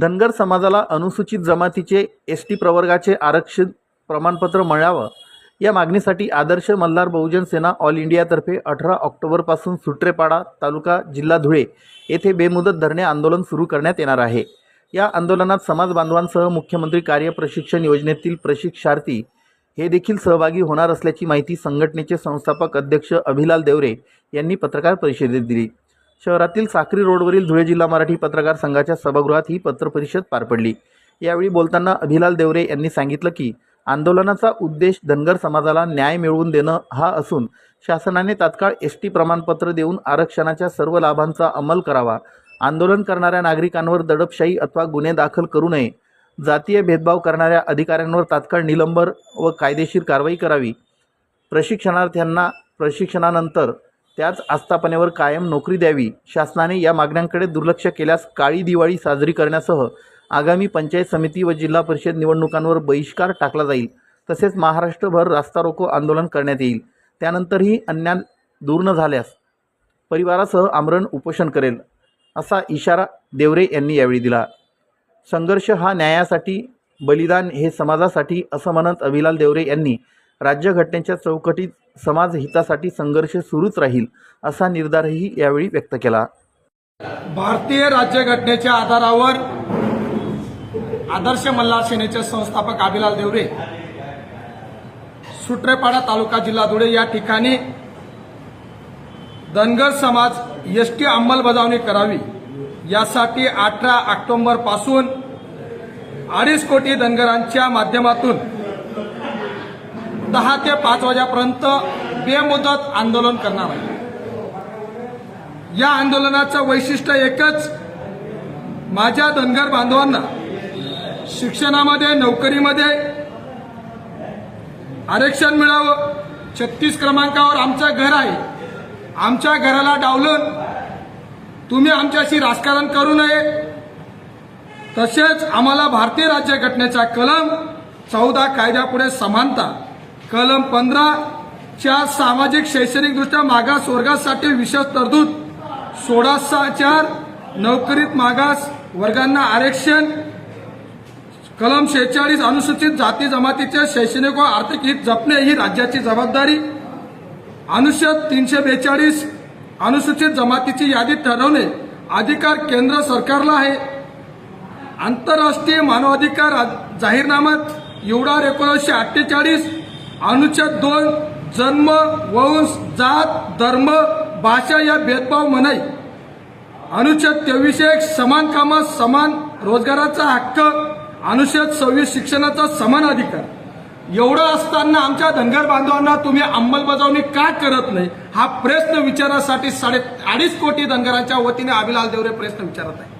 धनगर समाजाला अनुसूचित जमातीचे एस टी प्रवर्गाचे आरक्षित प्रमाणपत्र मिळावं. या मागणीसाठी आदर्श मल्हार बहुजन सेना ऑल इंडियातर्फे अठरा ऑक्टोबरपासून सुट्रेपाडा तालुका जिल्हा धुळे येथे बेमुदत धरणे आंदोलन सुरू करण्यात येणार आहे. या आंदोलनात समाज बांधवांसह मुख्यमंत्री कार्य प्रशिक्षण योजनेतील प्रशिक्षार्थी हे देखील सहभागी होणार असल्याची माहिती संघटनेचे संस्थापक अध्यक्ष अभिलाल देवरे यांनी पत्रकार परिषदेत दिली. शहरातील साक्री रोडवरील धुळे जिल्हा मराठी पत्रकार संघाच्या सभागृहात ही पत्रपरिषद पार पडली. यावेळी बोलताना अभिलाल देवरे यांनी सांगितलं की आंदोलनाचा उद्देश धनगर समाजाला न्याय मिळवून देणं हा असून शासनाने तात्काळ एस टी प्रमाणपत्र देऊन आरक्षणाच्या सर्व लाभांचा अंमल करावा. आंदोलन करणाऱ्या नागरिकांवर दडपशाही अथवा गुन्हे दाखल करू नये. जातीय भेदभाव करणाऱ्या अधिकाऱ्यांवर तात्काळ निलंबर व कायदेशीर कारवाई करावी. प्रशिक्षणार्थ्यांना प्रशिक्षणानंतर त्याच आस्थापनेवर कायम नोकरी द्यावी. शासनाने या मागण्यांकडे दुर्लक्ष केल्यास काळी दिवाळी साजरी करण्यासह आगामी पंचायत समिती व जिल्हा परिषद निवडणुकांवर बहिष्कार टाकला जाईल. तसेच महाराष्ट्रभर रास्ता रोको आंदोलन करण्यात येईल. त्यानंतरही अन्याय दूर न झाल्यास परिवारासह आमरण उपोषण करेल असा इशारा देवरे यांनी यावेळी दिला. संघर्ष हा न्यायासाठी बलिदान हे समाजासाठी असं म्हणत अभिलाल देवरे यांनी राज्यघटनेच्या चौकटीत समाज हितासाठी संघर्ष सुरूच राहील असा निर्धारही यावेळी व्यक्त केला. भारतीय राज्यघटनेच्या आधारावर आदर्श मल्हार सेनेचे संस्थापक आबिलाल देवरे सुट्रेपाडा तालुका जिल्हा धुळे या ठिकाणी धनगर समाज एस टी अंमलबजावणी करावी यासाठी अठरा ऑक्टोबरपासून अडीच कोटी धनगरांच्या माध्यमातून दहा ते पाच वाजेपर्यंत बेमुदत आंदोलन करणार आहे. या आंदोलनाचं वैशिष्ट्य एकच माझ्या धनगर बांधवांना शिक्षणामध्ये नोकरीमध्ये आरक्षण मिळावं. छत्तीस क्रमांकावर आमचं घर आहे. आमच्या घराला डावलून तुम्ही आमच्याशी राजकारण करू नये. तसेच आम्हाला भारतीय राज्यघटनेचा कलम चौदा कायद्यापुढे समानता कलम पंधराच्या सामाजिक शैक्षणिकदृष्ट्या मागास वर्गासाठी विशेष तरतूद. सोळा सहा चार नोकरीत मागास वर्गांना आरक्षण. कलम शेहेचाळीस अनुसूचित जाती जमातीचे शैक्षणिक व आर्थिक हित जपणे ही राज्याची जबाबदारी. अनुच्छेद तीनशे बेचाळीस अनुसूचित जमातीची यादी ठरवणे अधिकार केंद्र सरकारला आहे. आंतरराष्ट्रीय मानवाधिकार रा- जाहीरनाम्यात एवढा एकोणीसशे अठ्ठेचाळीस अनुच्छेद दोन जन्म वंश जात धर्म भाषा या भेदभाव मनाई अनुच्छेद तेवीस एक समान कामात समान रोजगाराचा हक्क अनुच्छेद सव्वीस शिक्षणाचा समान अधिकार. एवढं असताना आमच्या धनगर बांधवांना तुम्ही अंमलबजावणी का करत नाही? हा प्रश्न विचारासाठी साडे अडीच कोटी धनगरांच्या वतीने अभिलाल देवरे प्रश्न विचारत आहे